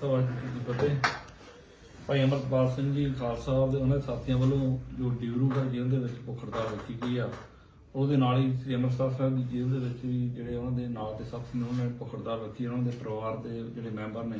ਸਵਾਜ ਦੀ ਫਤਿਹ। ਭਾਈ ਅਮਰਪਾਲ ਸਿੰਘ ਜੀ, ਖਾਲਸਾ ਦੇ ਉਹਨਾਂ ਦੇ ਸਾਥੀਆਂ ਵੱਲੋਂ ਜੋ ਡਿਬਰੂਗੜ੍ਹ ਜੇਲ੍ਹ ਦੇ ਵਿੱਚ ਭੁੱਖ ਹੜਤਾਲ ਰੱਖੀ ਗਈ ਆ, ਉਹਦੇ ਨਾਲ ਹੀ ਸ੍ਰੀ ਅੰਮ੍ਰਿਤਸਰ ਸਾਹਿਬ ਦੀ ਜੇਲ੍ਹ ਦੇ ਵਿੱਚ ਵੀ ਜਿਹੜੇ ਉਹਨਾਂ ਦੇ ਨਾਲ ਦੇ ਸਾਥੀ ਨੇ, ਉਹਨਾਂ ਨੇ ਭੁੱਖ ਹੜਤਾਲ ਰੱਖੀ ਉਹਨਾਂ ਦੇ ਪਰਿਵਾਰ ਦੇ ਜਿਹੜੇ ਮੈਂਬਰ ਨੇ,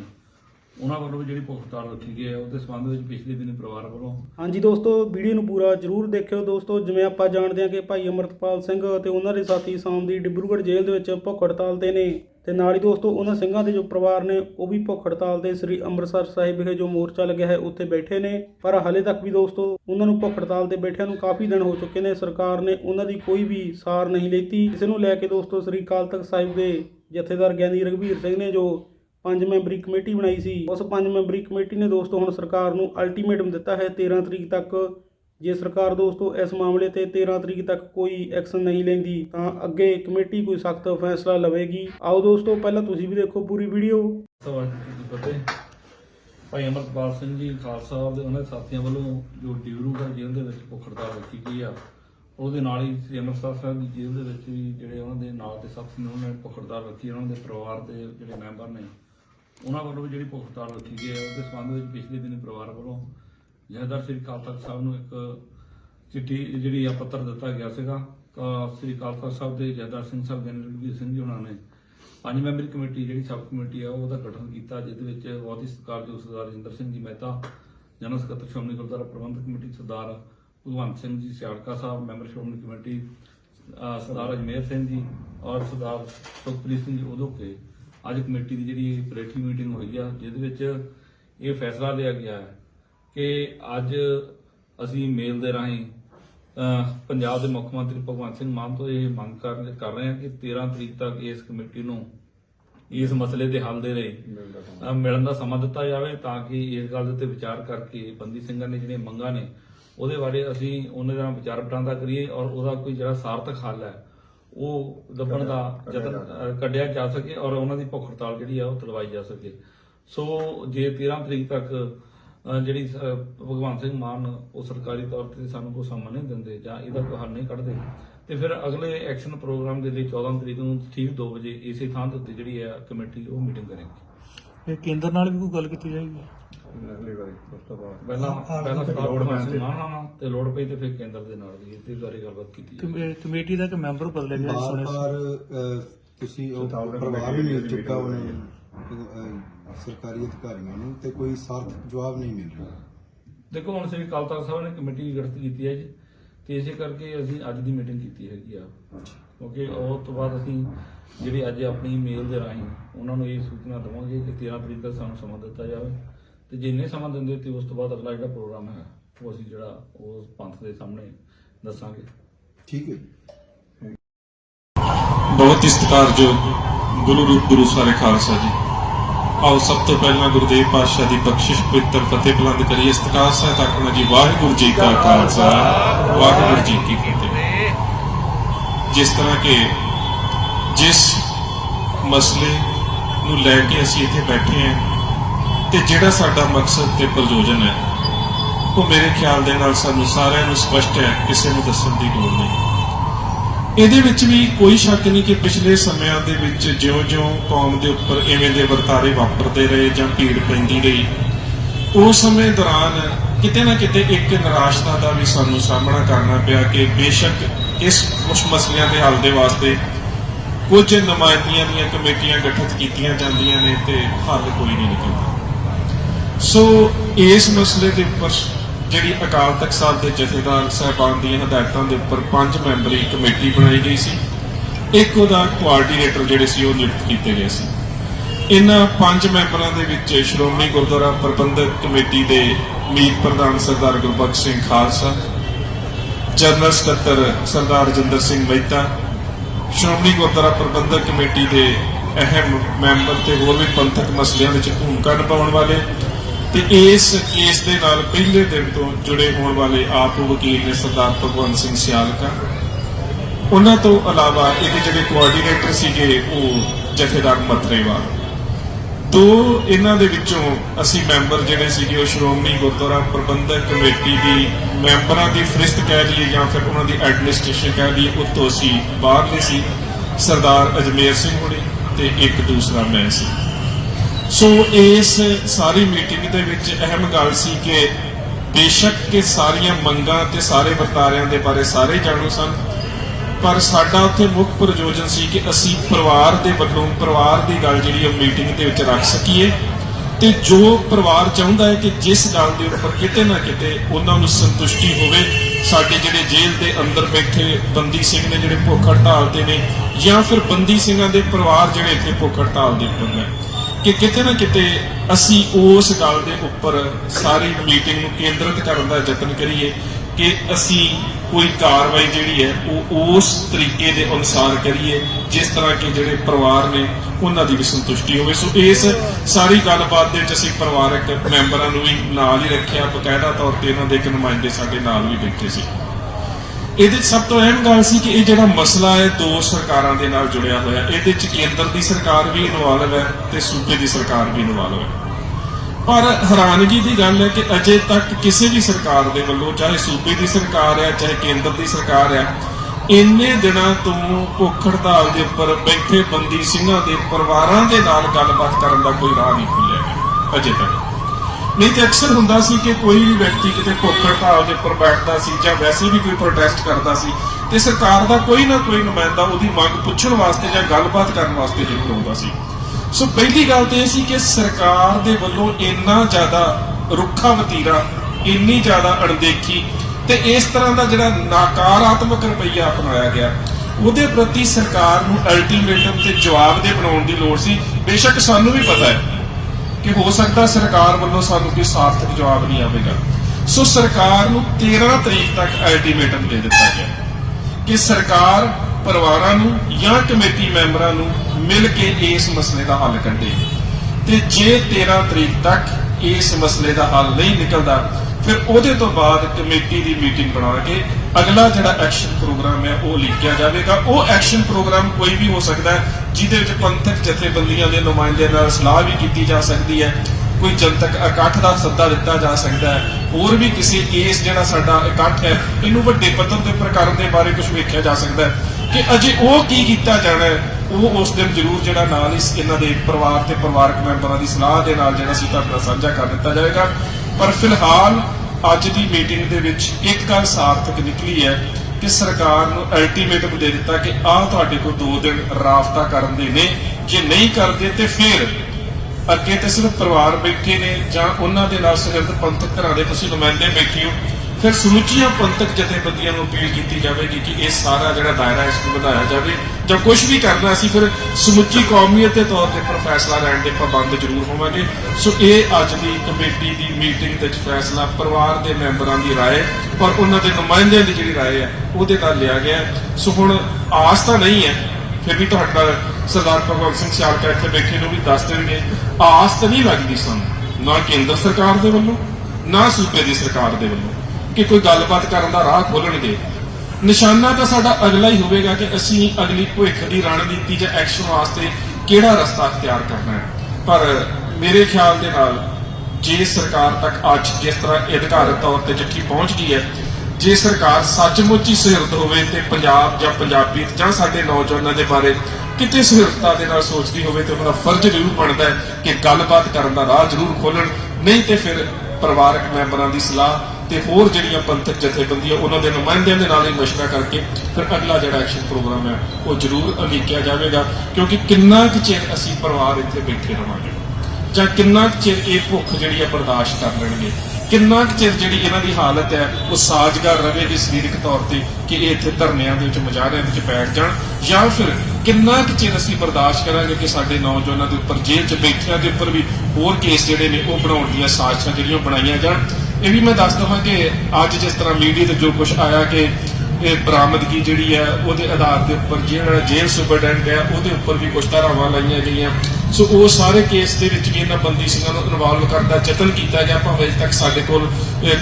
ਉਹਨਾਂ ਵੱਲੋਂ ਵੀ ਜਿਹੜੀ ਭੁੱਖ ਹੜਤਾਲ ਰੱਖੀ ਗਈ ਹੈ ਉਹਦੇ ਸੰਬੰਧ ਵਿੱਚ ਪਿਛਲੇ ਦਿਨ ਪਰਿਵਾਰ ਵੱਲੋਂ ਹਾਂਜੀ ਦੋਸਤੋ, ਵੀਡੀਓ ਨੂੰ ਪੂਰਾ ਜਰੂਰ ਦੇਖਿਓ ਦੋਸਤੋ, ਜਿਵੇਂ ਆਪਾਂ ਜਾਣਦੇ ਹਾਂ ਕਿ ਭਾਈ ਅਮਰਤਪਾਲ ਸਿੰਘ ਅਤੇ ਉਹਨਾਂ ਦੇ ਸਾਥੀ ਸ਼ਾਮ ਦੀ ਡਿਬਰੂਗੜ੍ਹ ਜੇਲ੍ਹ ਦੇ ਵਿੱਚ ਭੁੱਖ ਹੜਤਾਲ ਤੇ ਨੇ। ਤੇ ਨਾਲ ਹੀ ਦੋਸਤੋ, ਉਹਨਾਂ ਸਿੰਘਾਂ ਦੇ ਜੋ ਪਰਿਵਾਰ ਨੇ, ਉਹ ਵੀ ਭੁੱਖ ਹੜਤਾਲ ਤੇ ਸ੍ਰੀ ਅੰਮ੍ਰਿਤਸਰ ਸਾਹਿਬ ਵਿਖੇ ਜੋ ਮੋਰਚਾ ਲੱਗਿਆ ਹੈ, ਉੱਥੇ ਬੈਠੇ ਨੇ। ਪਰ ਹਾਲੇ ਤੱਕ ਵੀ ਦੋਸਤੋ, ਉਹਨਾਂ ਨੂੰ ਭੁੱਖ ਹੜਤਾਲ ਤੇ ਬੈਠਿਆਂ ਨੂੰ ਕਾਫੀ ਦਿਨ ਹੋ ਚੁੱਕੇ ਨੇ। ਸਰਕਾਰ ਨੇ ਉਹਨਾਂ ਦੀ ਕੋਈ ਵੀ ਸਾਰ ਨਹੀਂ ਲਈਤੀ ਇਸ ਨੂੰ ਲੈ ਕੇ ਦੋਸਤੋ, ਸ੍ਰੀ ਅਕਾਲ ਤਖਤ ਸਾਹਿਬ ਦੇ ਜਥੇਦਾਰ ਗਿਆਨੀ ਰਘਵੀਰ ਸਿੰਘ ਨੇ ਜੋ ਪੰਜ ਮੈਂਬਰੀ ਕਮੇਟੀ ਬਣਾਈ ਸੀ, ਉਸ ਪੰਜ ਮੈਂਬਰੀ ਕਮੇਟੀ ਨੇ ਦੋਸਤੋ, ਹੁਣ ਸਰਕਾਰ ਨੂੰ ਅਲਟੀਮੇਟਮ ਦਿੱਤਾ ਹੈ 13 ਤਰੀਕ ਤੱਕ ਜੇ ਸਰਕਾਰ ਦੋਸਤੋ ਇਸ ਮਾਮਲੇ ਤੇ 13 ਤਰੀਕ ਤੱਕ ਕੋਈ ਐਕਸ਼ਨ ਨਹੀਂ ਲੈਂਦੀ, ਤਾਂ ਅੱਗੇ ਕਮੇਟੀ ਕੋਈ ਸਖਤ ਫੈਸਲਾ ਲਵੇਗੀ। ਆਓ ਦੋਸਤੋ, ਪਹਿਲਾਂ ਤੁਸੀਂ ਵੀ ਦੇਖੋ ਪੂਰੀ ਵੀਡੀਓ। ਫਤਿਹ ਭਾਈ ਅਮਰਪਾਲ ਸਿੰਘ ਜੀ, ਖਾਲਸਾ ਦੇ ਉਹਨਾਂ ਦੇ ਸਾਥੀਆਂ ਵੱਲੋਂ ਜੋ ਡਿਬਰੂਗੜ੍ਹ ਜੇਲ੍ਹ ਦੇ ਵਿੱਚ ਭੁੱਖ ਹੜਤਾਲ ਰੱਖੀ ਗਈ ਆ, ਉਹਦੇ ਨਾਲ ਹੀ ਸ੍ਰੀ ਅੰਮ੍ਰਿਤਸਰ ਸਾਹਿਬ ਦੀ ਜੇਲ੍ਹ ਦੇ ਵਿੱਚ ਵੀ ਜਿਹੜੇ ਉਹਨਾਂ ਦੇ ਨਾਲ ਦੇ ਸਾਥੀ ਨੇ, ਉਹਨਾਂ ਨੇ ਭੁੱਖ ਰੱਖੀ, ਉਹਨਾਂ ਦੇ ਪਰਿਵਾਰ ਦੇ ਜਿਹੜੇ ਮੈਂਬਰ ਨੇ, ਉਹਨਾਂ ਵੱਲੋਂ ਵੀ ਜਿਹੜੀ ਭੁੱਖ ਰੱਖੀ ਗਈ ਹੈ, ਉਹਦੇ ਸੰਬੰਧ ਵਿੱਚ ਪਿਛਲੇ ਦਿਨ ਪਰਿਵਾਰ ਵੱਲੋਂ ਜਥੇਦਾਰ ਸ੍ਰੀ ਅਕਾਲ ਤਖਤ ਸਾਹਿਬ ਨੂੰ ਇੱਕ ਚਿੱਠੀ ਜਿਹੜੀ ਆ ਪੱਤਰ ਦਿੱਤਾ ਗਿਆ ਸੀਗਾ, ਤਾਂ ਸ੍ਰੀ ਅਕਾਲ ਤਖਤ ਸਾਹਿਬ ਦੇ ਜਥੇਦਾਰ ਸਿੰਘ ਸਾਹਿਬ ਜਨਰਲ ਰਘਬੀਰ ਸਿੰਘ ਜੀ ਉਹਨਾਂ ਨੇ ਪੰਜ ਮੈਂਬਰੀ ਕਮੇਟੀ ਜਿਹੜੀ ਸਬ ਕਮੇਟੀ ਆ, ਉਹਦਾ ਗਠਨ ਕੀਤਾ, ਜਿਹਦੇ ਵਿੱਚ ਬਹੁਤ ਹੀ ਸਤਿਕਾਰਯੋਗ ਸਰਦਾਰ ਰਜਿੰਦਰ ਸਿੰਘ ਜੀ ਮਹਿਤਾ ਜਨਰਲ ਸਕੱਤਰ Shiromani Gurdwara Parbandhak committee Sardar Bhagwant Singh ji, Siarka Sahib, member Shiromani committee Sardar Ajmer Singh ji ਔਰ ਸਰਦਾਰ ਸੁਖਪ੍ਰੀਤ ਸਿੰਘ ਜੀ ਉਦੋਂ ਕੇ ਅੱਜ ਕਮੇਟੀ ਦੀ ਜਿਹੜੀ ਪ੍ਰੈਟੀ ਮੀਟਿੰਗ ਹੋਈ ਆ, ਜਿਹਦੇ ਵਿੱਚ ਇਹ ਫੈਸਲਾ ਲਿਆ ਗਿਆ ਹੈ ਕਿ ਅੱਜ ਅਸੀਂ ਮੇਲ ਦੇ ਰਾਹੀਂ ਪੰਜਾਬ ਦੇ ਮੁੱਖ ਮੰਤਰੀ ਭਗਵੰਤ ਸਿੰਘ ਮਾਨ ਤੋਂ ਇਹ ਮੰਗ ਕਰ ਕਰ ਰਹੇ ਹਾਂ ਕਿ 13 ਤਰੀਕ ਤੱਕ ਇਸ ਕਮੇਟੀ ਨੂੰ ਇਸ ਮਸਲੇ ਦੇ ਹੱਲ ਦੇ ਲਈ ਮਿਲਣ ਦਾ ਸਮਾਂ। ਦਿੱਤਾ ਜਾਵੇ ਤਾਂ ਕਿ ਇਸ ਗੱਲ ਦੇ ਉੱਤੇ ਵਿਚਾਰ ਕਰਕੇ ਬੰਦੀ ਸਿੰਘਾਂ ਨੇ ਜਿਹੜੀਆਂ ਮੰਗਾਂ ਨੇ ਉਹਦੇ ਬਾਰੇ ਅਸੀਂ ਉਹਨਾਂ ਨਾਲ ਵਿਚਾਰ ਵਟਾਂਦਰਾ ਕਰੀਏ ਔਰ ਉਹਦਾ ਕੋਈ ਜਿਹੜਾ ਸਾਰਥਕ ਹੱਲ ਹੈ ਉਹ ਲੱਭਣ ਦਾ ਯਤਨ ਕੱਢਿਆ ਜਾ ਸਕੇ ਔਰ ਉਹਨਾਂ ਦੀ ਭੁੱਖ ਹੜਤਾਲ ਜਿਹੜੀ ਆ ਉਹ ਤੁਲਵਾਈ ਜਾ ਸਕੇ। ਸੋ ਜੇ 13 ਤਰੀਕ ਤੱਕ ਜਿਹੜੀ ਭਗਵੰਤ ਸਿੰਘ ਮਾਨ ਉਹ ਸਰਕਾਰੀ ਤੌਰ ਤੇ ਸਾਨੂੰ ਕੋਈ ਸਮਾਂ ਨਹੀਂ ਦਿੰਦੇ ਜਾਂ ਇਹਦਾ ਕੋਈ ਹੱਲ ਨਹੀਂ ਕੱਢਦੇ। ਤੇ ਫਿਰ ਅਗਲੇ ਐਕਸ਼ਨ ਪ੍ਰੋਗਰਾਮ ਦੇ ਲਈ 14 ਤਰੀਕ ਨੂੰ ਠੀਕ 2 ਵਜੇ ਇਸੇ ਥਾਂ ਉੱਤੇ ਜਿਹੜੀ ਹੈ ਕਮੇਟੀ ਉਹ ਮੀਟਿੰਗ ਕਰੇਗੀ। ਇਹ ਕੇਂਦਰ ਨਾਲ ਵੀ ਕੋਈ ਗੱਲ ਕੀਤੀ ਜਾਏਗੀ? ਅਗਲੀ ਵਾਰੀ ਉਸ ਤੋਂ ਬਾਅਦ। ਪਹਿਲਾਂ ਪਹਿਲਾਂ ਲੋੜ ਸਿੰਘ ਤੇ। ਤੇ ਲੋੜ ਪਈ ਤੇ ਫਿਰ ਕੇਂਦਰ ਦੇ ਨਾਲ ਵੀ ਇਹਦੇ ਬਾਰੇ ਗੱਲਬਾਤ ਕੀਤੀ ਕਮੇਟੀ ਦਾ ਇੱਕ ਮੈਂਬਰ ਬਦਲਿਆ ਗਿਆ ਇਸ ਸੁਣੇ ਬਾਰ ਬਾਰ ਤੁਸੀਂ ਉਹ ਪਰਿਵਾਰ ਵੀ ਮਿਲ ਚੁੱਕਾ ਉਹਨਾਂ। ਸਰਕਾਰੀ ਅਧਿਕਾਰੀਆਂ ਨੂੰ ਤੇ ਕੋਈ ਸਾਰਥਕ ਜਵਾਬ ਨਹੀਂ ਮਿਲ ਰਿਹਾ। ਦੇਖੋ ਹੁਣ ਸ੍ਰੀ ਅਕਾਲ ਤਖਤ ਸਾਹਿਬ ਨੇ ਕਮੇਟੀ ਗਠਿਤ ਕੀਤੀ ਹੈ ਜੀ ਤੇ ਇਸੇ ਕਰਕੇ ਅਸੀਂ ਅੱਜ ਦੀ ਮੀਟਿੰਗ ਕੀਤੀ ਹੈਗੀ ਆ। ਕਿਉਂਕਿ ਉਹ ਤੋਂ ਬਾਅਦ ਅਸੀਂ ਜਿਹੜੀ ਅੱਜ ਆਪਣੀ ਮੇਲ ਦੇ ਰਾਹੀਂ ਉਹਨਾਂ ਨੂੰ ਇਹ ਸੂਚਨਾ ਦੇਵਾਂਗੇ ਕਿ 13 ਤਰੀਕ ਤੱਕ ਸਾਨੂੰ ਸਮਾਂ ਦਿੱਤਾ ਜਾਵੇ। ਤੇ ਜਿੰਨੇ ਸਮਾਂ ਦਿੰਦੇ ਤੇ ਉਸ ਤੋਂ ਬਾਅਦ ਅਗਲਾ ਜਿਹੜਾ ਪ੍ਰੋਗਰਾਮ ਹੈ ਉਹ ਅਸੀਂ ਜਿਹੜਾ ਉਹ ਪੰਥ ਦੇ ਸਾਹਮਣੇ ਦੱਸਾਂਗੇ। ਠੀਕ ਹੈ। ਬਹੁਤ ਹੀ ਸਤਿਕਾਰਯੋਗ ਗੁਰੂ ਰੂਪ ਗੁਰੂ ਸਾਰੇ ਖਾਲਸਾ ਜੀ। ਆਓ ਸਭ ਤੋਂ ਪਹਿਲਾਂ ਗੁਰਦੇਵ ਪਾਤਸ਼ਾਹ ਦੀ ਬਖਸ਼ਿਸ਼ ਪਵਿੱਤਰ ਫਤਿਹ ਬੁਲੰਦ ਕਰੀਏ। ਸਤਿਕਾਰ ਸਹਿਤ ਆਖਣਾ ਜੀ, ਵਾਹਿਗੁਰੂ ਜੀ ਕਾ ਖਾਲਸਾ, ਵਾਹਿਗੁਰੂ ਜੀ ਕੀ ਫਤਿਹ। ਜਿਸ ਤਰ੍ਹਾਂ ਕਿ ਜਿਸ ਮਸਲੇ ਨੂੰ ਲੈ ਕੇ ਅਸੀਂ ਇੱਥੇ ਬੈਠੇ ਹਾਂ ਤੇ ਜਿਹੜਾ ਸਾਡਾ ਮਕਸਦ ਤੇ ਪ੍ਰਯੋਜਨ ਹੈ, ਉਹ ਮੇਰੇ ਖਿਆਲ ਦੇ ਨਾਲ ਸਾਨੂੰ ਸਾਰਿਆਂ ਨੂੰ ਸਪਸ਼ਟ ਹੈ, ਕਿਸੇ ਨੂੰ ਦੱਸਣ ਦੀ ਲੋੜ ਨਹੀਂ। ਇਹਦੇ ਵਿੱਚ ਵੀ ਕੋਈ ਸ਼ੱਕ ਨਹੀਂ ਕਿ ਪਿਛਲੇ ਸਮਿਆਂ ਦੇ ਵਿੱਚ ਜਿਉਂ-ਜਿਉਂ ਕੌਮ ਦੇ ਉੱਪਰ ਐਵੇਂ ਦੇ ਵਰਤਾਰੇ ਵਾਪਰਦੇ ਰਹੇ ਜਾਂ ਭੀੜ ਪੈਂਦੀ ਰਹੀ ਉਸ ਸਮੇਂ ਦੌਰਾਨ ਕਿਤੇ ਨਾ ਕਿਤੇ ਇੱਕ ਨਿਰਾਸ਼ਤਾ ਦਾ ਵੀ ਸਾਨੂੰ ਸਾਹਮਣਾ ਕਰਨਾ ਪਿਆ ਕਿ ਬੇਸ਼ੱਕ ਇਸ ਕੁਝ ਮਸਲਿਆਂ ਦੇ ਹੱਲ ਦੇ ਵਾਸਤੇ ਕੁਝ ਨੁਮਾਇੰਦੀਆਂ ਦੀਆਂ ਕਮੇਟੀਆਂ ਗਠਿਤ ਕੀਤੀਆਂ ਜਾਂਦੀਆਂ ਨੇ ਤੇ ਹੱਲ ਕੋਈ ਨਹੀਂ ਨਿਕਲਦਾ। ਸੋ ਇਸ ਮਸਲੇ ਦੇ ਉੱਪਰ ਜਿਹੜੀ ਅਕਾਲ ਤਖਤ ਸਾਹਿਬ ਦੇ ਜਥੇਦਾਰ ਸਾਹਿਬਾਨ ਦੀਆਂ ਹਦਾਇਤਾਂ ਦੇ ਉੱਪਰ ਪੰਜ ਮੈਂਬਰੀ ਕਮੇਟੀ ਬਣਾਈ ਗਈ ਸੀ, ਇੱਕ ਉਹਦਾ ਕੋਆਰਡੀਨੇਟਰ ਜਿਹੜੇ ਸੀ ਉਹ ਨਿਯੁਕਤ ਕੀਤੇ ਗਏ ਸੀ। ਇਹਨਾਂ ਪੰਜ ਮੈਂਬਰਾਂ ਦੇ ਵਿੱਚ ਸ਼੍ਰੋਮਣੀ ਗੁਰਦੁਆਰਾ ਪ੍ਰਬੰਧਕ ਕਮੇਟੀ ਦੇ ਮੀਤ ਪ੍ਰਧਾਨ ਸਰਦਾਰ ਗੁਰਬਖਸ਼ ਸਿੰਘ ਖਾਲਸਾ, ਜਨਰਲ ਸਕੱਤਰ ਸਰਦਾਰ ਰਜਿੰਦਰ ਸਿੰਘ ਮਹਿਤਾ, ਸ਼੍ਰੋਮਣੀ ਗੁਰਦੁਆਰਾ ਪ੍ਰਬੰਧਕ ਕਮੇਟੀ ਦੇ ਅਹਿਮ ਮੈਂਬਰ ਤੇ ਹੋਰ ਵੀ ਪੰਥਕ ਮਸਲਿਆਂ ਵਿੱਚ ਭੂਮਿਕਾ ਨਿਭਾਉਣ ਵਾਲੇ ਤੇ ਇਸ ਕੇਸ ਦੇ ਨਾਲ ਪਹਿਲੇ ਦਿਨ ਤੋਂ ਜੁੜੇ ਹੋਣ ਵਾਲੇ ਆਪ ਵਕੀਲ ਨੇ ਸਰਦਾਰ ਭਗਵੰਤ ਸਿੰਘ ਸਿਆਲਕਾ, ਉਹਨਾਂ ਤੋਂ ਇਲਾਵਾ ਇਹਦੇ ਜਿਹੜੇ ਕੋਆਰਡੀਨੇਟਰ ਸੀਗੇ ਉਹ ਜਥੇਦਾਰ ਮਤਰੇਵਾਲ ਦੋ ਇਹਨਾਂ ਦੇ ਵਿੱਚੋਂ ਅਸੀਂ ਮੈਂਬਰ ਜਿਹੜੇ ਸੀਗੇ ਉਹ ਸ਼੍ਰੋਮਣੀ ਗੁਰਦੁਆਰਾ ਪ੍ਰਬੰਧਕ ਕਮੇਟੀ ਦੀ ਮੈਂਬਰਾਂ ਦੀ ਫਰਿਸ਼ਤ ਕਹਿ ਲਈਏ ਜਾਂ ਫਿਰ ਉਹਨਾਂ ਦੀ ਐਡਮਿਨਿਸਟ੍ਰੇਸ਼ਨ ਕਹਿ ਲਈਏ ਉੱਤੋਂ ਅਸੀਂ ਬਾਹਰਲੇ ਸੀ। ਸਰਦਾਰ ਅਜਮੇਰ ਸਿੰਘ ਹੁਣੀ ਤੇ ਇੱਕ ਦੂਸਰਾ ਮੈਂ ਸੀ। ਸੋ ਇਸ ਸਾਰੀ ਮੀਟਿੰਗ ਦੇ ਵਿੱਚ ਅਹਿਮ ਗੱਲ ਸੀ ਕਿ ਬੇਸ਼ੱਕ ਕਿ ਸਾਰੀਆਂ ਮੰਗਾਂ ਤੇ ਸਾਰੇ ਵਰਤਾਰਿਆਂ ਦੇ ਬਾਰੇ ਸਾਰੇ ਜਾਣੂ ਸਨ, ਪਰ ਸਾਡਾ ਉੱਥੇ ਮੁੱਖ ਪ੍ਰਯੋਜਨ ਸੀ ਕਿ ਅਸੀਂ ਪਰਿਵਾਰ ਦੇ ਵੱਲੋਂ ਪਰਿਵਾਰ ਦੀ ਗੱਲ ਜਿਹੜੀ ਉਹ ਮੀਟਿੰਗ ਦੇ ਵਿੱਚ ਰੱਖ ਸਕੀਏ ਤੇ ਜੋ ਪਰਿਵਾਰ ਚਾਹੁੰਦਾ ਹੈ ਕਿ ਜਿਸ ਗੱਲ ਦੇ ਉੱਪਰ ਕਿਤੇ ਨਾ ਕਿਤੇ ਉਹਨਾਂ ਨੂੰ ਸੰਤੁਸ਼ਟੀ ਹੋਵੇ, ਸਾਡੇ ਜਿਹੜੇ ਜੇਲ੍ਹ ਦੇ ਅੰਦਰ ਬੈਠੇ ਬੰਦੀ ਸਿੰਘ ਨੇ ਜਿਹੜੇ ਭੁੱਖ ਹੜਤਾਲ ਤੇ ਨੇ ਜਾਂ ਫਿਰ ਬੰਦੀ ਸਿੰਘਾਂ ਦੇ ਪਰਿਵਾਰ ਜਿਹੜੇ ਇੱਥੇ ਭੁੱਖ ਹੜਤਾਲ ਦੇ ਉੱਪਰ ਨੇ। ਕਿ ਕਿਤੇ ਨਾ ਕਿਤੇ ਅਸੀਂ ਉਸ ਗੱਲ ਦੇ ਉੱਪਰ ਸਾਰੀ ਮੀਟਿੰਗ ਨੂੰ ਕੇਂਦਰਿਤ ਕਰਨ ਦਾ ਯਤਨ ਕਰੀਏ ਕਿ ਅਸੀਂ ਕੋਈ ਕਾਰਵਾਈ ਜਿਹੜੀ ਹੈ ਉਹ ਉਸ ਤਰੀਕੇ ਦੇ ਅਨੁਸਾਰ ਕਰੀਏ, ਜਿਸ ਤਰ੍ਹਾਂ ਕਿ ਜਿਹੜੇ ਪਰਿਵਾਰ ਨੇ ਉਹਨਾਂ ਦੀ ਵੀ ਸੰਤੁਸ਼ਟੀ ਹੋਵੇ। ਸੋ ਇਸ ਸਾਰੀ ਗੱਲਬਾਤ ਦੇ ਵਿੱਚ ਅਸੀਂ ਪਰਿਵਾਰਕ ਮੈਂਬਰਾਂ ਨੂੰ ਵੀ ਨਾਲ ਹੀ ਰੱਖਿਆ, ਬਕਾਇਦਾ ਤੌਰ ਤੇ ਇਹਨਾਂ ਦੇ ਇੱਕ ਨੁਮਾਇੰਦੇ ਸਾਡੇ ਨਾਲ ਵੀ ਬੈਠੇ ਸੀ। ਇਹਦੇ ਸਭ ਤੋਂ ਅਹਿਮ ਗੱਲ ਸੀ ਕਿ ਇਹ ਜਿਹੜਾ ਮਸਲਾ ਹੈ, ਦੋ ਸਰਕਾਰਾਂ ਦੇ ਨਾਲ ਜੁੜਿਆ ਹੋਇਆ। ਇਹਦੇ 'ਚ ਕੇਂਦਰ ਦੀ ਸਰਕਾਰ ਵੀ ਇਨਵੋਲਵ ਹੈ ਤੇ ਸੂਬੇ ਦੀ ਸਰਕਾਰ ਵੀ ਇਨਵੋਲਵ ਹੈ। ਪਰ ਹੈਰਾਨਗੀ ਦੀ ਗੱਲ ਹੈ ਕਿ ਅਜੇ ਤੱਕ ਕਿਸੇ ਵੀ ਸਰਕਾਰ ਦੇ ਵੱਲੋਂ, ਚਾਹੇ ਸੂਬੇ ਦੀ ਸਰਕਾਰ ਹੈ, ਚਾਹੇ ਕੇਂਦਰ ਦੀ ਸਰਕਾਰ ਹੈ, ਇੰਨੇ ਦਿਨਾਂ ਤੋਂ ਭੁੱਖ ਹੜਤਾਲ ਦੇ ਉੱਪਰ ਬੈਠੇ ਬੰਦੀ ਸਿੰਘਾਂ ਦੇ ਪਰਿਵਾਰਾਂ ਦੇ ਨਾਲ ਗੱਲਬਾਤ ਕਰਨ ਦਾ ਕੋਈ ਰਾਹ ਨਹੀਂ ਖੁੱਲਿਆ ਅਜੇ ਤੱਕ। ਨਹੀਂ ਤੇ ਅਕਸਰ ਹੁੰਦਾ ਸੀ ਕਿ ਕੋਈ ਵੀ ਵਿਅਕਤੀ ਕਿਤੇ ਭੁੱਖ ਹੜਤਾਲ ਦੇ ਉੱਪਰ ਬੈਠਦਾ ਸੀ ਜਾਂ ਵੈਸੇ ਵੀ ਕੋਈ ਪ੍ਰੋਟੈਸਟ ਕਰਦਾ ਸੀ ਤੇ ਸਰਕਾਰ ਦਾ ਕੋਈ ਨਾ ਕੋਈ ਨੁਮਾਇੰਦਾ ਉਹਦੀ ਮੰਗ ਪੁੱਛਣ ਵਾਸਤੇ ਜਾਂ ਗੱਲਬਾਤ ਕਰਨ ਵਾਸਤੇ ਜ਼ਰੂਰ ਆਉਂਦਾ ਸੀ। ਸੋ ਪਹਿਲੀ ਗੱਲ ਤੇ ਇਹ ਸੀ ਕਿ ਸਰਕਾਰ ਦੇ ਵੱਲੋਂ ਇੰਨਾ ਜ਼ਿਆਦਾ ਰੁੱਖਾ ਵਤੀਰਾ, ਇੰਨੀ ਜ਼ਿਆਦਾ ਅਣਦੇਖੀ ਤੇ ਇਸ ਤਰ੍ਹਾਂ ਦਾ ਜਿਹੜਾ ਨਕਾਰਾਤਮਕ ਰਵੱਈਆ ਅਪਣਾਇਆ ਗਿਆ, ਉਹਦੇ ਪ੍ਰਤੀ ਸਰਕਾਰ ਨੂੰ ਅਲਟੀਮੇਟਮ ਤੇ ਜਵਾਬ ਦੇ ਬਣਾਉਣ ਦੀ ਲੋੜ ਸੀ। ਬੇਸ਼ੱਕ ਸਾਨੂੰ ਵੀ ਪਤਾ ਹੈ ਕਿ ਹੋ ਸਕਦਾ ਸਰਕਾਰ ਵੱਲੋਂ ਸਾਨੂੰ ਕੋਈ ਸਾਰਥਕ ਜਵਾਬ ਨਹੀਂ ਆਵੇਗਾ। ਸੋ ਸਰਕਾਰ ਨੂੰ 13 ਤਰੀਕ ਤੱਕ ਅਲਟੀਮੇਟਮ ਦੇ ਦਿੱਤਾ ਗਿਆ ਕਿ ਸਰਕਾਰ ਪਰਿਵਾਰਾਂ ਨੂੰ ਜਾਂ ਕਮੇਟੀ ਮੈਂਬਰਾਂ ਨੂੰ ਮਿਲ ਕੇ ਇਸ ਮਸਲੇ ਦਾ ਹੱਲ ਕੱਢੇ। ਤੇ ਜੇ 13 ਤਰੀਕ ਤੱਕ ਇਸ ਮਸਲੇ ਦਾ ਹੱਲ ਨਹੀਂ ਨਿਕਲਦਾ, ਫਿਰ ਉਹਦੇ ਤੋਂ ਬਾਅਦ ਕਮੇਟੀ ਦੀ ਮੀਟਿੰਗ ਬਣਾ ਕੇ ਅਗਲਾ ਜਿਹੜਾ ਐਕਸ਼ਨ ਪ੍ਰੋਗਰਾਮ ਹੈ, ਉਹ ਲਿਖਿਆ ਜਾਵੇਗਾ। ਉਹ ਐਕਸ਼ਨ ਪ੍ਰੋਗਰਾਮ ਕੋਈ ਵੀ ਹੋ ਸਕਦਾ ਹੈ, ਜਿਹਦੇ ਵਿੱਚ ਪੰਥਕ ਜਥੇਬੰਦੀਆਂ ਦੇ ਨੁਮਾਇੰਦਿਆਂ ਨਾਲ ਸਲਾਹ ਵੀ ਕੀਤੀ ਜਾ ਸਕਦੀ ਹੈ। ਕੋਈ ਜਨਤਕ ਇਕੱਠ ਦਾ ਸੱਦਾ ਦਿੱਤਾ ਜਾ ਸਕਦਾ ਹੈ। ਹੋਰ ਵੀ ਕਿਸੇ ਇਸ ਜਿਹੜਾ ਸਾਡਾ ਇਕੱਠ ਹੈ, ਇਹਨੂੰ ਵੱਡੇ ਪੱਧਰ ਤੇ ਪ੍ਰਕਰਨ ਦੇ ਬਾਰੇ ਕੁਝ ਵੇਖਿਆ ਜਾ ਸਕਦਾ ਹੈ। ਕਿ ਅਜੇ ਉਹ ਕੀ ਕੀਤਾ ਜਾਣਾ ਹੈ, ਉਹ ਉਸ ਦਿਨ ਜ਼ਰੂਰ ਜਿਹੜਾ ਨਾਲ ਹੀ ਇਹਨਾਂ ਦੇ ਪਰਿਵਾਰ ਤੇ ਪਰਿਵਾਰਕ ਮੈਂਬਰਾਂ ਦੀ ਸਲਾਹ ਦੇ ਨਾਲ ਜਿਹੜਾ ਸੀ, ਤੁਹਾਡਾ ਸਾਂਝਾ ਕਰ ਦਿੱਤਾ ਜਾਵੇਗਾ। ਪਰ ਫਿਲਹਾਲ ਅੱਜ ਦੀ ਮੀਟਿੰਗ ਦੇ ਵਿੱਚ ਇੱਕ ਗੱਲ ਸਾਰਥਕ ਨਿਕਲੀ ਹੈ ਕਿ ਸਰਕਾਰ ਨੂੰ ਅਲਟੀਮੇਟਮ ਦੇ ਦਿੱਤਾ ਕਿ ਆਹ ਤੁਹਾਡੇ ਕੋਲ 2 ਦਿਨ ਰਾਫਤਾ ਕਰਨ ਦੇ ਨੇ। ਜੇ ਨਹੀਂ ਕਰਦੇ ਤੇ ਫਿਰ ਅੱਗੇ ਤੇ ਸਿਰਫ ਪਰਿਵਾਰ ਬੈਠੇ ਨੇ ਜਾਂ ਉਹਨਾਂ ਦੇ ਨਾਲ ਸੰਬੰਧਿਤ ਪੰਥਕ ਘਰਾਂ ਦੇ ਤੁਸੀਂ ਨੁਮਾਇੰਦੇ ਬੈਠੇ ਹੋ, ਫਿਰ ਸਮੁੱਚੀਆਂ ਪੰਥਕ ਜਥੇਬੰਦੀਆਂ ਨੂੰ ਅਪੀਲ ਕੀਤੀ ਜਾਵੇਗੀ ਕਿ ਇਹ ਸਾਰਾ ਜਿਹੜਾ ਦਾਇਰਾ ਇਸ ਨੂੰ ਵਧਾਇਆ ਜਾਵੇ। ਜਾਂ ਕੁਝ ਵੀ ਕਰਨਾ ਸੀ ਫਿਰ ਸਮੁੱਚੀ ਕੌਮੀਅਤ ਦੇ ਤੌਰ ਤੇ ਪਰ ਫੈਸਲਾ ਲੈਣ ਦੇ ਪਾਬੰਦ ਜ਼ਰੂਰ ਹੋਵਾਂਗੇ ਸੋ ਇਹ ਅੱਜ ਦੀ ਕਮੇਟੀ ਦੀ ਮੀਟਿੰਗ ਦੇ ਵਿੱਚ ਫੈਸਲਾ ਪਰਿਵਾਰ ਦੇ ਮੈਂਬਰਾਂ ਦੀ رائے ਔਰ ਉਹਨਾਂ ਦੇ ਨੁਮਾਇੰਦਿਆਂ ਦੀ ਜਿਹੜੀ رائے ਹੈ ਉਹਦੇ ਨਾਲ ਲਿਆ ਗਿਆ ਹੈ। ਸੋ ਹੁਣ ਆਸ ਤਾਂ ਨਹੀਂ ਹੈ ਫਿਰ ਵੀ ਤੁਹਾਡਾ ਸਰਦਾਰ ਭਗਵੰਤ ਸਿੰਘ ਸਿਆਲਕਾ ਇੱਥੇ ਬੈਠੇ ਨੂੰ ਵੀ ਦੱਸ ਦੇਣਗੇ ਆਸ ਤਾਂ ਨਹੀਂ ਲੱਗਦੀ ਸਾਨੂੰ ਨਾ ਕੇਂਦਰ ਸਰਕਾਰ ਦੇ ਵੱਲੋਂ ਨਾ ਸੂਬੇ ਦੀ ਸਰਕਾਰ ਦੇ ਵੱਲੋਂ ਕਿ ਕੋਈ ਗੱਲਬਾਤ ਕਰਨ ਦਾ ਰਾਹ ਖੋਲਣਗੇ ਨਿਸ਼ਾਨਾ ਤਾਂ ਸਾਡਾ ਅਗਲਾ ਹੀ ਹੋਵੇਗਾ ਕਿ ਅਸੀਂ ਅਗਲੀ ਭਵਿੱਖ ਦੀ ਰਣਨੀਤੀ ਜਾਂ ਐਕਸ਼ਨ ਵਾਸਤੇ ਕਿਹੜਾ ਰਸਤਾ ਅਖਤਿਆਰ ਕਰਨਾ ਹੈ। ਪਰ ਮੇਰੇ ਖਿਆਲ ਦੇ ਨਾਲ ਜੇ ਸਰਕਾਰ ਤੱਕ ਅੱਜ ਜਿਸ ਤਰ੍ਹਾਂ ਅਧਿਕਾਰਤ ਤੌਰ ਤੇ ਚਿੱਠੀ ਪਹੁੰਚ ਗਈ ਹੈ, ਜੇ ਸਰਕਾਰ ਸੱਚਮੁੱਚ ਹੀ ਸੁਹਿਰਦ ਹੋਵੇ ਤੇ ਪੰਜਾਬ ਜਾਂ ਪੰਜਾਬੀ ਜਾਂ ਸਾਡੇ ਨੌਜਵਾਨਾਂ ਦੇ ਬਾਰੇ ਕਿਤੇ ਸੁਹਿਰਦਤਾ ਦੇ ਨਾਲ ਸੋਚਦੀ ਹੋਵੇ ਤੇ ਉਹਦਾ ਫਰਜ਼ ਜ਼ਰੂਰ ਬਣਦਾ ਹੈ ਕਿ ਗੱਲਬਾਤ ਕਰਨ ਦਾ ਰਾਹ ਜ਼ਰੂਰ ਖੋਲਣ, ਨਹੀਂ ਤੇ ਫਿਰ ਪਰਿਵਾਰਕ ਮੈਂਬਰਾਂ ਦੀ ਸਲਾਹ ਤੇ ਹੋਰ ਜਿਹੜੀਆਂ ਪੰਥਕ ਜਥੇਬੰਦੀਆਂ ਉਹਨਾਂ ਦੇ ਨੁਮਾਇੰਦਿਆਂ ਦੇ ਨਾਲ ਹੀ ਮਸ਼ਵਰਾ ਕਰਕੇ ਫਿਰ ਅਗਲਾ ਜਿਹੜਾ ਐਕਸ਼ਨ ਪ੍ਰੋਗਰਾਮ ਹੈ, ਉਹ ਜ਼ਰੂਰ ਉਲੀਕਿਆ ਜਾਵੇਗਾ, ਕਿਉਂਕਿ ਕਿੰਨਾ ਕੁ ਚਿਰ ਅਸੀਂ ਪਰਿਵਾਰ ਇੱਥੇ ਬੈਠੇ ਰਵਾਂਗੇ? ਜਾਂ ਕਿੰਨਾ ਕੁ ਚਿਰ ਇਹ ਭੁੱਖ ਜਿਹੜੀ ਆ ਬਰਦਾਸ਼ਤ ਕਰ ਲੈਣਗੇ? ਕਿੰਨਾ ਕੁ ਚਿਰ ਜਿਹੜੀ ਇਹਨਾਂ ਦੀ ਹਾਲਤ ਹੈ, ਉਹ ਸਾਜ਼ਗਾਰ ਰਹੇਗੀ ਸਰੀਰਕ ਤੌਰ ਤੇ ਕਿ ਇਹ ਇੱਥੇ ਧਰਨਿਆਂ ਦੇ ਵਿੱਚ, ਮੁਜ਼ਾਹਰਿਆਂ ਦੇ ਵਿੱਚ ਬੈਠ ਜਾਣ? ਜਾਂ ਫਿਰ ਕਿੰਨਾ ਕੁ ਚਿਰ ਅਸੀਂ ਬਰਦਾਸ਼ਤ ਕਰਾਂਗੇ ਕਿ ਸਾਡੇ ਨੌਜਵਾਨਾਂ ਦੇ ਉੱਪਰ ਜੇਲ੍ਹ 'ਚ ਬੈਠਿਆਂ ਦੇ ਉੱਪਰ ਵੀ ਹੋਰ ਕੇਸ ਜਿਹੜੇ ਨੇ, ਉਹ ਬਣਾਉਣ ਦੀਆਂ ਸਾਜ਼ਿਸ਼ਾਂ ਜਿਹੜੀਆਂ ਉਹ ਬਣਾਈਆਂ ਜਾਣ? ਇਹ ਵੀ ਮੈਂ ਦੱਸ ਦਵਾਂ ਕਿ ਅੱਜ ਜਿਸ ਤਰ੍ਹਾਂ ਮੀਡੀਆ ਤੇ ਜੋ ਕੁਝ ਆਇਆ ਕਿ ਇਹ ਬਰਾਮਦਗੀ ਜਿਹੜੀ ਹੈ ਉਹਦੇ ਆਧਾਰ ਦੇ ਉੱਪਰ ਜਿਹੜਾ ਜੇਲ੍ਹ ਸੁਪਰਡੈਂਟ ਹੈ, ਉਹਦੇ ਉੱਪਰ ਵੀ ਕੁਝ ਧਾਰਾਵਾਂ ਲਾਈਆਂ ਗਈਆਂ। ਸੋ ਉਹ ਸਾਰੇ ਕੇਸ ਦੇ ਵਿੱਚ ਵੀ ਇਹਨਾਂ ਬੰਦੀ ਸਿੰਘਾਂ ਨੂੰ ਇਨਵੋਲਵ ਕਰਨ ਦਾ ਯਤਨ ਕੀਤਾ ਗਿਆ, ਭਾਵੇਂ ਅਜੇ ਤੱਕ ਸਾਡੇ ਕੋਲ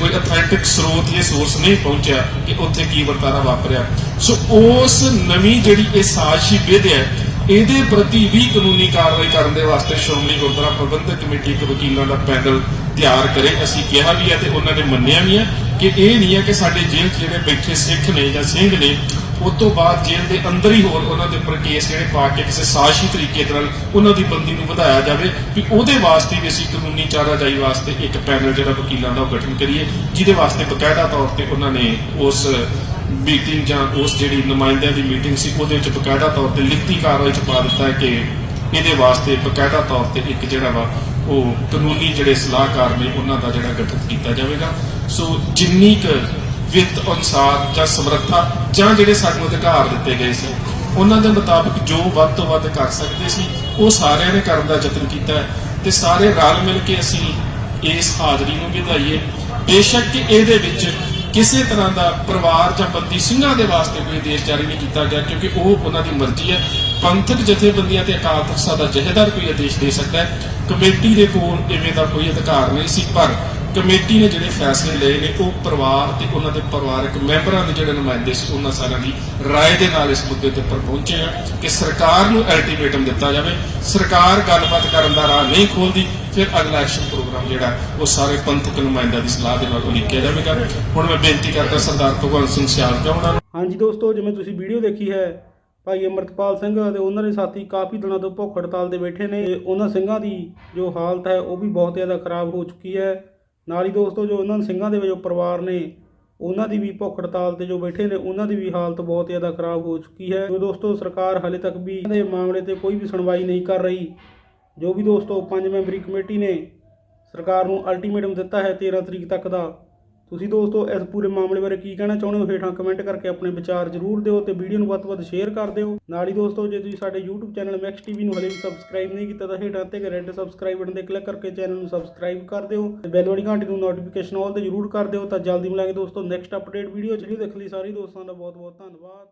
ਕੋਈ ਅਥੈਂਟਿਕ ਸਰੋਤ ਜਾਂ ਸੋਰਸ ਨਹੀਂ ਪਹੁੰਚਿਆ ਕਿ ਉੱਥੇ ਕੀ ਵਰਤਾਰਾ ਵਾਪਰਿਆ। ਸੋ ਉਸ ਨਵੀਂ ਜਿਹੜੀ ਇਹ ਸਾਜ਼ਿਸ਼ੀ ਵਿਧ ਹੈ ਇਹਦੇ ਪ੍ਰਤੀ ਵੀ ਕਾਨੂੰਨੀ ਕਾਰਵਾਈ ਕਰਨ ਦੇ ਵਾਸਤੇ ਸ਼੍ਰੋਮਣੀ ਗੁਰਦੁਆਰਾ ਪ੍ਰਬੰਧਕ ਕਮੇਟੀ ਇੱਕ ਵਕੀਲਾਂ ਦਾ ਪੈਨਲ ਤਿਆਰ ਕਰੇ। ਅਸੀਂ ਕਿਹਾ ਵੀ ਹੈ ਤੇ ਉਹਨਾਂ ਨੇ ਮੰਨਿਆ ਵੀ ਹੈ ਕਿ ਇਹ ਨਹੀਂ ਹੈ ਕਿ ਸਾਡੇ ਜੇਲ੍ਹ 'ਚ ਜਿਹੜੇ ਬੈਠੇ ਸਿੱਖ ਨੇ ਜਾਂ ਸਿੰਘ ਨੇ ਉਸ ਤੋਂ ਬਾਅਦ ਜੇਲ੍ਹ ਦੇ ਅੰਦਰ ਹੀ ਹੋਰ ਉਹਨਾਂ ਦੇ ਉੱਪਰ ਕੇਸ ਜਿਹੜੇ ਪਾ ਕੇ ਕਿਸੇ ਸਾਜ਼ਿਸ਼ੀ ਤਰੀਕੇ ਨਾਲ ਉਹਨਾਂ ਦੀ ਬੰਦੀ ਨੂੰ ਵਧਾਇਆ ਜਾਵੇ, ਵੀ ਉਹਦੇ ਵਾਸਤੇ ਵੀ ਅਸੀਂ ਕਾਨੂੰਨੀ ਚਾਰਾਜਾਈ ਵਾਸਤੇ ਇੱਕ ਪੈਨਲ ਜਿਹੜਾ ਵਕੀਲਾਂ ਦਾ ਉਹ ਗਠਨ ਕਰੀਏ, ਜਿਹਦੇ ਵਾਸਤੇ ਬਕਾਇਦਾ ਤੌਰ ਤੇ ਉਹਨਾਂ ਨੇ ਉਸ ਮੀਟਿੰਗ ਜਾਂ ਉਸ ਜਿਹੜੀ ਨੁਮਾਇੰਦਿਆਂ ਦੀ ਮੀਟਿੰਗ ਸੀ, ਉਹਦੇ ਵਿੱਚ ਬਕਾਇਦਾ ਤੌਰ ਤੇ ਲਿਖਤੀ ਕਾਰਵਾਈ ਚ ਪਾ ਦਿੱਤਾ ਕਿ ਇਹਦੇ ਵਾਸਤੇ ਬਕਾਇਦਾ ਤੌਰ ਤੇ ਇੱਕ ਜਿਹੜਾ ਵਾ, ਉਹ ਕਾਨੂੰਨੀ ਜਿਹੜੇ ਸਲਾਹਕਾਰ ਨੇ, ਉਹਨਾਂ ਦਾ ਜਿਹੜਾ ਗਠਨ ਕੀਤਾ ਜਾਵੇਗਾ। ਸੋ ਜਿੰਨੀ ਕੁ ਵਿੱਤ ਅਨੁਸਾਰ ਜਾਂ ਸਮਰੱਥਾ ਜਾਂ ਜਿਹੜੇ ਸਾਨੂੰ ਅਧਿਕਾਰ ਦਿੱਤੇ ਗਏ ਸੀ, ਉਹਨਾਂ ਦੇ ਮੁਤਾਬਕ ਜੋ ਵੱਧ ਤੋਂ ਵੱਧ ਕਰ ਸਕਦੇ ਸੀ, ਉਹ ਸਾਰਿਆਂ ਨੇ ਕਰਨ ਦਾ ਯਤਨ ਕੀਤਾ ਤੇ ਸਾਰੇ ਰਲ ਮਿਲ ਕੇ ਅਸੀਂ ਇਸ ਹਾਜ਼ਰੀ ਨੂੰ ਵਧਾਈਏ। ਬੇਸ਼ੱਕ ਇਹਦੇ ਵਿੱਚ ਕਿਸੇ ਤਰ੍ਹਾਂ ਦਾ ਪਰਿਵਾਰ ਜਾਂ ਬੰਦੀ ਸਿੰਘਾਂ ਦੇ ਵਾਸਤੇ ਕੋਈ ਆਦੇਸ਼ ਜਾਰੀ ਨਹੀਂ ਕੀਤਾ ਗਿਆ, ਕਿਉਂਕਿ ਉਹ ਉਹਨਾਂ ਦੀ ਮਰਜ਼ੀ ਹੈ। ਪੰਥਕ ਜਥੇਬੰਦੀਆਂ ਤੇ ਅਕਾਲ ਤਖਤ ਸਾਹਿਬ ਦਾ ਜਹੇਦਾਰ ਕੋਈ ਆਦੇਸ਼ ਦੇ ਸਕਦਾ ਹੈ। ਕਮੇਟੀ ਦੇ ਕੋਲ ਇਵੇਂ ਦਾ ਕੋਈ ਅਧਿਕਾਰ ਨਹੀਂ ਸੀ, ਪਰ ਕਮੇਟੀ ਨੇ ਜਿਹੜੇ ਫੈਸਲੇ ਲਏ ਨੇ ਉਹ ਪਰਿਵਾਰ ਤੇ ਉਹਨਾਂ ਦੇ ਪਰਿਵਾਰਕ ਮੈਂਬਰਾਂ ਦੇ ਜਿਹੜੇ ਨੁਮਾਇੰਦੇ ਸੀ ਉਹਨਾਂ ਸਾਰਿਆਂ ਦੀ رائے ਦੇ ਨਾਲ ਇਸ ਮੁੱਦੇ ਤੇ ਉੱਪਰ ਪਹੁੰਚੇ ਆ ਕਿ ਸਰਕਾਰ ਨੂੰ ਅਲਟੀਮੇਟਮ ਦਿੱਤਾ ਜਾਵੇ ਸਰਕਾਰ ਗੱਲਬਾਤ ਕਰਨ ਦਾ ਰਾਹ ਨਹੀਂ ਖੋਲਦੀ ਫਿਰ ਅਗਲਾ ਐਕਸ਼ਨ ਪ੍ਰੋਗਰਾਮ ਜਿਹੜਾ ਉਹ ਸਾਰੇ ਪੰਥਕ ਨੁਮਾਇੰਦਿਆਂ ਦੀ ਸਲਾਹ ਦੇ ਨਾਲ ਉਲੀਕਿਆ ਜਾਵੇਗਾ ਹੁਣ ਮੈਂ ਬੇਨਤੀ ਕਰਦਾ ਸਰਦਾਰ ਭਗਵੰਤ ਸਿੰਘ ਸਿਆਲਕਾ ਉਹਨਾਂ ਨੂੰ ਹਾਂਜੀ ਦੋਸਤੋ ਜਿਵੇਂ ਤੁਸੀਂ ਵੀਡੀਓ ਦੇਖੀ ਹੈ ਭਾਈ ਅਮਰਤਪਾਲ ਸਿੰਘ ਅਤੇ ਉਹਨਾਂ ਦੇ ਸਾਥੀ ਕਾਫੀ ਦਿਨਾਂ ਤੋਂ ਭੁੱਖ ਹੜਤਾਲ ਤੇ ਬੈਠੇ ਨੇ ਤੇ ਉਹਨਾਂ ਸਿੰਘਾਂ ਦੀ ਜੋ ਹਾਲਤ ਹੈ ਉਹ ਵੀ ਬਹੁਤ ਜ਼ਿਆਦਾ ਖਰਾਬ ਹੋ ਚੁੱਕੀ ਹੈ ਨਾਲ ਹੀ ਦੋਸਤੋ, ਜੋ ਉਹਨਾਂ ਸਿੰਘਾਂ ਦੇ ਵਜੋਂ ਪਰਿਵਾਰ ਨੇ, ਉਹਨਾਂ ਦੀ ਵੀ ਭੁੱਖ ਹੜਤਾਲ ਤੇ ਜੋ ਬੈਠੇ ਨੇ, ਉਹਨਾਂ ਦੀ ਵੀ ਹਾਲਤ ਬਹੁਤ ਜ਼ਿਆਦਾ ਖਰਾਬ ਹੋ ਚੁੱਕੀ ਹੈ। ਜੋ ਦੋਸਤੋ, ਸਰਕਾਰ ਹਾਲੇ ਤੱਕ ਵੀ ਇਹਦੇ ਮਾਮਲੇ ਤੇ ਕੋਈ ਵੀ ਸੁਣਵਾਈ ਨਹੀਂ ਕਰ ਰਹੀ, ਜੋ ਵੀ ਦੋਸਤੋ ਪੰਜ ਮੈਂਬਰੀ ਕਮੇਟੀ ਨੇ, ਸਰਕਾਰ ਨੂੰ ਅਲਟੀਮੇਟਮ ਦਿੱਤਾ ਹੈ 13 ਤਰੀਕ ਤੱਕ ਦਾ। ਤੁਸੀਂ ਦੋਸਤੋ, ਇਸ ਪੂਰੇ ਮਾਮਲੇ ਬਾਰੇ ਕੀ ਕਹਿਣਾ ਚਾਹੁੰਦੇ ਹੋ? ਹੇਠਾਂ ਕਮੈਂਟ ਕਰਕੇ ਆਪਣੇ ਵਿਚਾਰ ਜ਼ਰੂਰ ਦਿਓ ਤੇ ਵੀਡੀਓ ਨੂੰ ਵੱਧ ਤੋਂ ਵੱਧ ਸ਼ੇਅਰ ਕਰ ਦਿਓ। ਨਾਲ ਹੀ ਦੋਸਤੋ, ਜੇ ਤੁਸੀਂ ਸਾਡੇ YouTube ਚੈਨਲ ਮੈਕਸ ਟੀਵੀ ਨੂੰ ਹਲੇ ਵੀ ਸਬਸਕ੍ਰਾਈਬ ਨਹੀਂ ਕੀਤਾ, ਤਾਂ ਹੇਠਾਂ ਤੇ ਰੈੱਡ ਸਬਸਕ੍ਰਾਈਬ ਬਟਨ ਤੇ ਕਲਿੱਕ ਕਰਕੇ ਚੈਨਲ ਨੂੰ ਸਬਸਕ੍ਰਾਈਬ ਕਰ ਦਿਓ ਤੇ ਬੈਲ ਵਾਲੀ ਘੰਟੀ ਨੂੰ ਨੋਟੀਫਿਕੇਸ਼ਨ ਆਲ ਤੇ ਜ਼ਰੂਰ ਕਰ ਦਿਓ। ਤਾਂ ਜਲਦੀ ਮਿਲਾਂਗੇ ਦੋਸਤੋ ਨੈਕਸਟ ਅਪਡੇਟ ਵੀਡੀਓ ਜਿਹੜੀ ਦੇਖਣ ਲਈ ਸਾਰੇ ਦੋਸਤਾਂ ਦਾ ਬਹੁਤ ਬਹੁਤ ਧੰਨਵਾਦ।